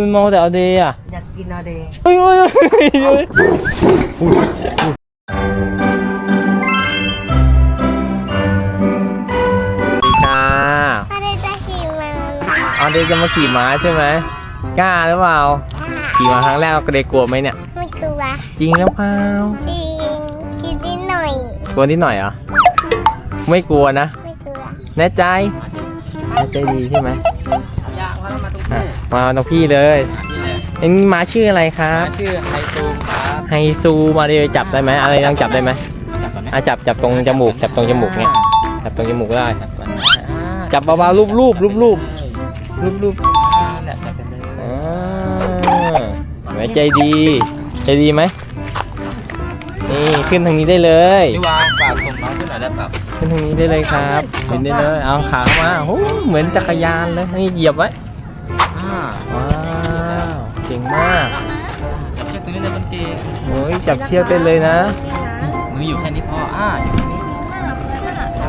มันมองแต่เอาเดย์อะอยากกินอะเดย์เฮ้ยเฮ้ยเฮ้ยเฮ้ยค่ะอะไรจะขี่มาเอาเดย์จะมาขี่ม้าใช่ไหมกล้าหรือเปล่าขี่มาครั้งแรกก็เดย์กลัวไหมเนี่ย ไม่กลัวจริงหรือเปล่าจริงกินนิดหน่อยกลัวนิดหน่อยเหรอไม่กลัวนะไม่กลัวแน่ใจแน่ใจดีใช่ไหมอยากมามา ตรงอะนี้มาตรงพี่เลยเอ็งม้าชื่ออะไรครับชื่อไฮซูมครับไฮซูมาเดย์จับได้ไหมอะไรยังจับได้ไหมจับก่อนไหมอะจับจับตรงจมูก จับตรงจมูกเนี่ยจับตรงจมูกได้ จับก่อนนะอ่าจับเบาๆรูปรูปรูปรูป รูปรูปอ่าแหละจับไปเลยอ่าเห็นไหมใจดี ใจดีไหมนี่ขึ้นทางนี้ได้เลยพี่วางฝากส่งน้องขึ้นหน่อยได้เปล่าขึ้นทางนี้ได้เลยครับขึ้นได้เลยเอาขาเข้ามาโอ้โหเหมือนจักรยานเลยนี่เหยียบไว้อ่า ว้าวเก่งมากจับเชือกตรงนี้เลยมันเองโอ้ยจับเชือกได้เลยนะ มืออยู่แค่นี้พออ่าอยู่แค่นี้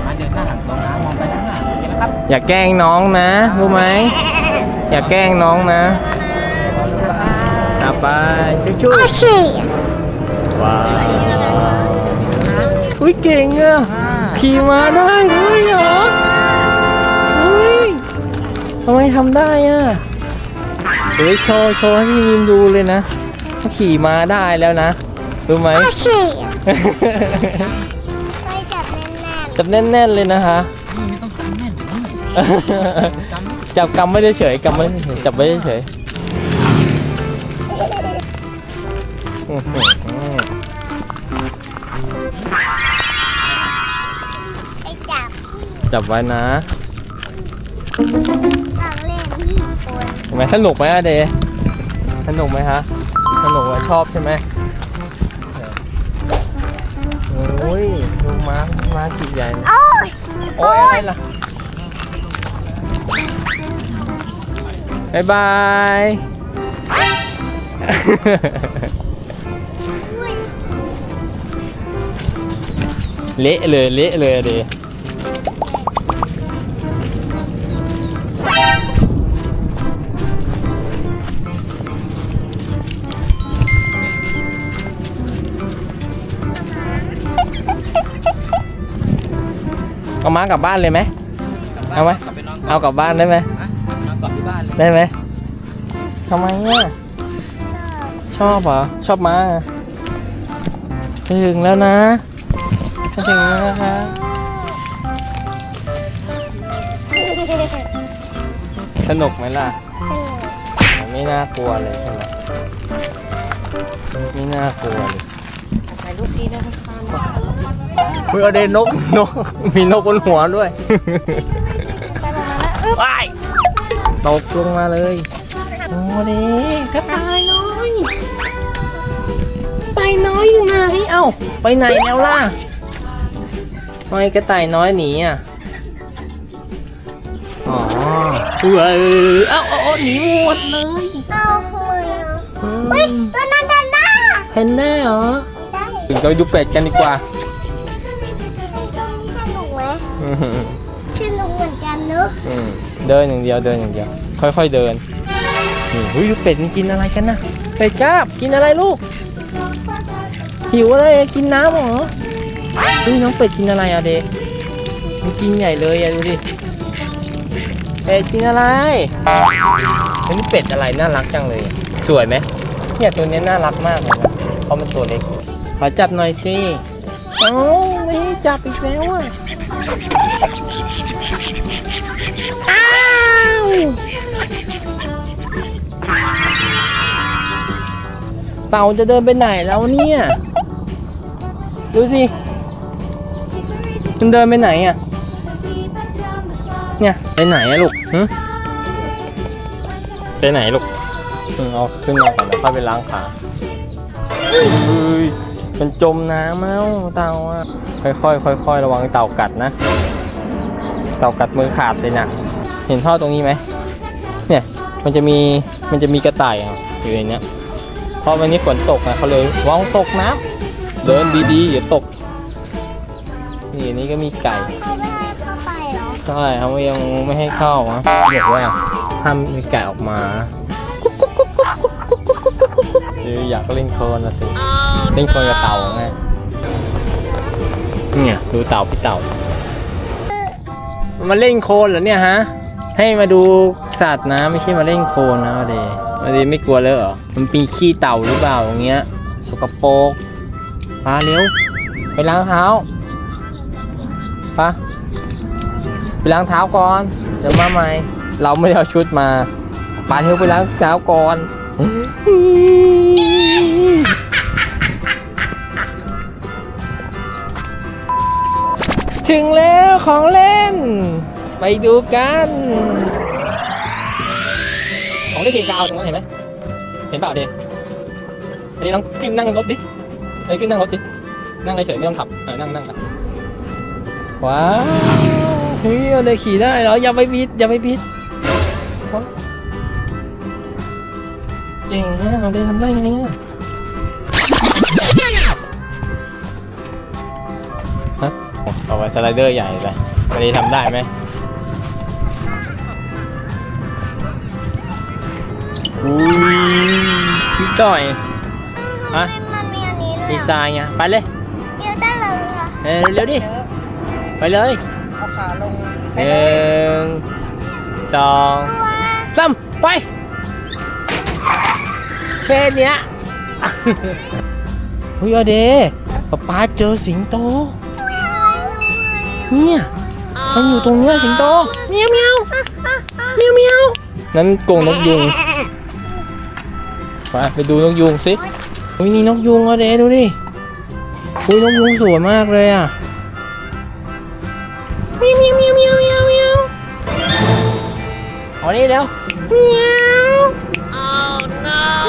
มาเดินหน้าหันตรงนะมองไปข้างหน้าโอเคไหมครับอย่าแกล้งน้องนะรู้ไหมอย่าแกล้งน้องนะเอาไปชู้โอเคๆว้าวอุ้ยเก่งอะอ่าขี่ม้าได้ด้วยเหรออุ้ยทำไมทำได้อะ เดี๋ยวโชว์โชว์ให้พี่มินดูเลยนะว่าขี่ม้าได้แล้วนะ รู้ไหม โอเคไปจับแน่นจับแน่นๆเลยนะคะนี่ไม่ต้องทำแน่นถึงนี่จำจับกำไม่ได้เฉยกำไม่ได้เฉยจับไม่ได้เฉยอื้อหือๆไปจับ จับไว้นะ เห็นไหมสนุกไหมอะเดสนุกไหมฮะ สนุกไหมชอบใช่ไหมโอ้ยดูม้าม้าขี่ใหญ่นะโอ้ยโอ้ยอะไรล่ะบายบาย เละเลยเละเลยอะเด เอาม้ากลับบ้านเลยไหม เอาไหมกลับไปนอนเอากลับบ้านได้ไหมอะนอนกลับที่บ้านเลยได้ไหมทำไมอะชอบเหรอ ชอบมาจะถึงแล้วนะจะถึงแล้วนะคะสนุกไหมล่ะ ไม่น่ากลัวเลยใช่ไหมไม่น่ากลัวเลยถ่ายรูปดีนะทุกคน เฮ้ยเอาเดนนกนก มีนกบนหัวด้วยไปประมาณนั้นอึ๊บว้ายตกลงมาเลยโอ้เด็กระต่ายน้อยกระต่ายน้อยอยู่ไหนเอ้าไปไหนแล้วล่ะทำไมกระต่ายน้อยหนีอะอ๋อเออเอ้าเอาเอาหนีหมดเลยเอาคุยอืมเฮ้ยตัวนั้นดันหน้า เห็นแน่เหรอ ได้ถึงเราไปดูเป็ดกันดีกว่าตรงนี้ส นุกไหมอืมสนุกเหมือนกันเนอะอืมเดินอย่างเดียวเดินอย่างเดียว ค่อยๆเดินนี่เฮ้ยดูเป็ดมันกินอะไรกันนะเป็ดจ้าบกินอะไรลูก หิวอะไรกินน้ำเหรอเฮ้ยน้องเป็ดกินอะไรอะเด็กมันกินใหญ่เลยอะดูดิเป็ดกินอะไรเฮ้ยนี่เป็ดอะไรน่ารักจังเลย สวยไหมเนี่ยตัวนี้น่ารักมากเลยนะเพราะมันตัวเล็กขอจับหน่อยสิเอ้าไม่ให้จับอีกแล้วอะ อ้าวเต่าจะเดินไปไหนแล้วเนี่ย ดูสิ มันเดินไปไหนอะ เนี่ย ไปไหนอะลูกหึไปไหนลูกอืมเอาขึ้นมาก่อนแล้วค่อยไปล้างขาเฮ้ย มันจมน้ำแล้วเต่าอะค่อยๆค่อยๆระวังเต่ากัดนะ เต่ากัดมือขาดเลยนะเห็นท่อตรงนี้ไหมเนี่ยมันจะมีมันจะมีกระต่ายอะอยู่ในเนี้ยพอวันนี้ฝนตกนะเขาเลยระวังตกน้ำเดินดีๆอย่าตก นี่อันนี้ก็มีไก่เขาไม่ให้เข้าไปเหรอใช่เขายังไม่ให้เข้านะบอกว่าห้ามมีไก่ออกมากุ๊กกุ๊กกุ๊กอยากเล่นโคลนนะสิ เล่นโคลนกับเต่าไงเนี่ยดูเต่าพี่เต่า มาเล่นโคลนเหรอเนี่ยฮะ ให้มาดูสัตว์นะ ไม่ใช่มาเล่นโคลนนะมาเดมาเดไม่กลัวเลยเหรอ มันปีขี้เต่าหรือเปล่าอย่างเงี้ย สกปรกมาเร็วไปล้างเท้าปะไปล้างเท้าก่อน เดี๋ยวมาใหม่ เราไม่ได้เอาชุดมาปาเทวไปล้างเท้าก่อน ถึงแล้วของเล่น ไปดูกัน ของเล่นเกมกาวตรงนั้นเห็นไหมเห็นเปล่าเดนอันนี้น้องขึ้นนั่งรถดิเอ้ยขึ้นนั่งรถดิ นั่งเฉยไม่ต้องขับเออนั่งนั่งว้าวเฮ้ยเอาเลยขี่ได้เหรออย่าไปบิดอย่าไปบิดเก่งนะเอาเลยทำได้ไงอะ ไว้สไลเดอร์ใหญ่เลยวันนี้ทำได้ไหมอุ้ยพี่ต่อยฮะมันมีอันนี้เลยดีไซน์ไงไปเลย เดี๋ยวได้เลยอะเออเร็วดิ ไปเลยเอาขาลงหนึ่งสองสามไปแค่เนี้ย เฮ้ยอเดป๊าป๊าเจอสิงโต เนี่ยมันอยู่ตรงเนี้ยสิงโตเมียวเมียวเมียวเมียวนั่นกรงนกยุงไปไปดูนกยุงสิอุ้ยนี่นกยุงอเดดูดิอุ้ยนกยุงสวยมากเลยอะเมียวเมียวเมียวเมียวเมียวเมียวเอานี่เร็วเมียว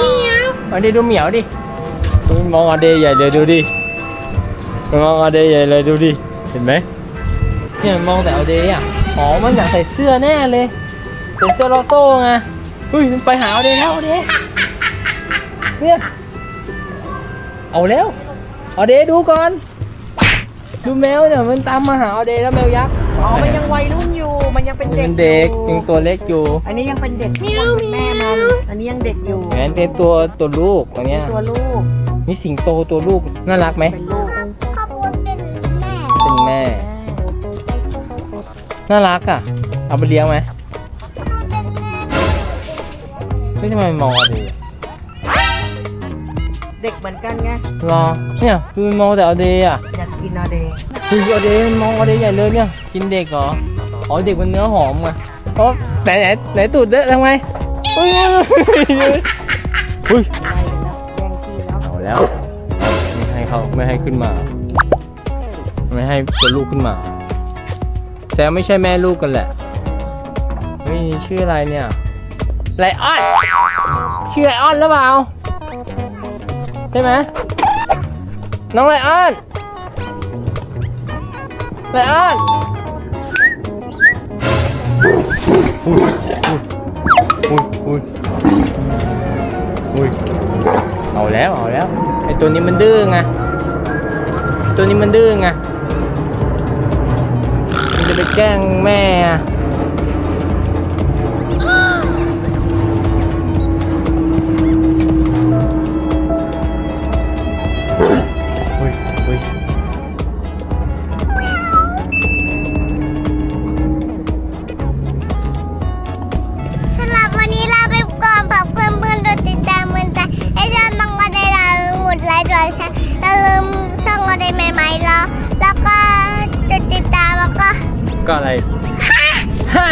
เมียวเอาดิดูเหมียวดิดูมองอาเดย์ใหญ่เลยดูดิมองอาเดย์ใหญ่เลยดูดิเห็นไหม เนี่ยมันมองแต่อาเดย์อะ อ๋อ มันอยากใส่เสื้อแน่เลยใส่เสื้อลอโซ่ไงเฮ้ยมันไปหาอาเดย์แล้วอาเดย์เนี่ย เอาแล้วอาเดย์ดูก่อน ดูแมวเนี่ยมันตามมาหาอาเดย์แล้วแมวยักษ์อ๋อ มันยังวัยรุ่นอยู่ มันยังเป็นมันเด็เป็กนเด็กอยังตัวเล็กอยู่ อันนี้ยังเป็นเด็กเมียวเป็นแม่มัน อันนี้ยังเด็กอยู่งั้นเป็นตัวตัวลูกตัวเนี้ย ตัวลูก นี่สิงโตตัวลูกน่ารักไหมเป็น น่ารักอะ เอาไปเลี้ยงไหมเป็นแม่ไม่ทำไมมองอะไรเด็กเหมือนกันไง รอ เนี่ยคือมันมองแต่เอาเดย์อะ อยากกินอาเดย์คือเอาเดย์มันมองเอาเดย์ใหญ่เลยเนี่ย กินเด็กเหรอ อ๋อเด็กมันเนื้อหอมไงเพราะไหนไหนไหนตูดเด้อทำไมอุ้ยอุ้ยไล่ไปแล้วแย่งที่แล้วเอาแล้ว ไม่ให้เขาไม่ให้ขึ้นมา ไม่ให้ตัวลูกขึ้นมา แต่ไม่ใช่แม่ลูกกันแหละเฮ้ยนี่ชื่ออะไรเนี่ยไลออนชื่อไลออนหรือเปล่าใช่ไหมน้องไลออนไลออนอุ้ยอุ้ยอุ้ยอุ้ยเอาแล้วเอาแล้วไอตัวนี้มันดื้อไงตัวนี้มันดื้อไงมันจะไป แกล้งแม่อะอุ้ยอุ้ยสำหรับวันนี้ลาไปก่อนขอบคุณเพื่อนๆดยติดตามเหมือนใจให้ชอบมังกรได้ลาหมดไลค์ด้วยใช่อย่าลืมช่องกรได้ใหม่ๆแล้ ก็อะไรฮ่า